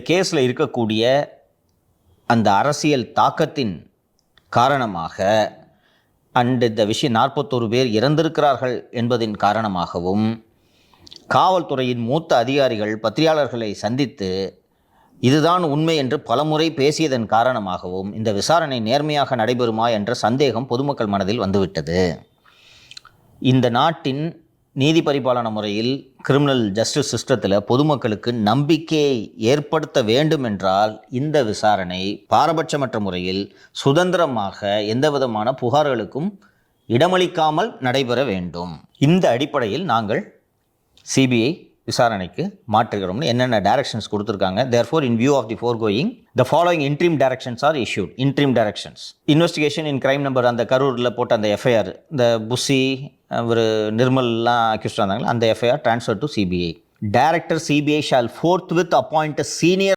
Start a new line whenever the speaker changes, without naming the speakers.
கேஸில் இருக்கக்கூடிய அந்த அரசியல் தாக்கத்தின் காரணமாக அண்ட் இந்த விஷயம் நாற்பத்தோரு பேர் இறந்திருக்கிறார்கள் என்பதின் காரணமாகவும் காவல்துறையின் மூத்த அதிகாரிகள் பத்திரிகையாளர்களை சந்தித்து இதுதான் உண்மை என்று பலமுறை பேசியதன் காரணமாகவும் இந்த விசாரணை நேர்மையாக நடைபெறுமா என்ற சந்தேகம் பொதுமக்கள் மனதில் வந்துவிட்டது. இந்த நாட்டின் நீதி பரிபாலன முறையில் கிரிமினல் ஜஸ்டிஸ் சிஸ்டத்தில் பொதுமக்களுக்கு நம்பிக்கையை ஏற்படுத்த வேண்டும் என்றால் இந்த விசாரணை பாரபட்சமற்ற முறையில் சுதந்திரமாக எந்த விதமான புகார்களுக்கும் இடமளிக்காமல் நடைபெற வேண்டும். இந்த அடிப்படையில் நாங்கள் சிபிஐ விசாரணைக்கு மாற்றுகிறோம்னு என்னென்ன டைரக்ஷன்ஸ் கொடுத்துருக்காங்க. Therefore in view of the foregoing the following interim directions are issued interim directions investigation in crime number அந்த கரூரில் போட்ட அந்த எஃப்ஐஆர் இந்த புஷி ஒரு நிர்மல்லாம் அக்யூஸ்டாக வந்தாங்களா அந்த FIR transfer to CBI director CBI shall forthwith appoint senior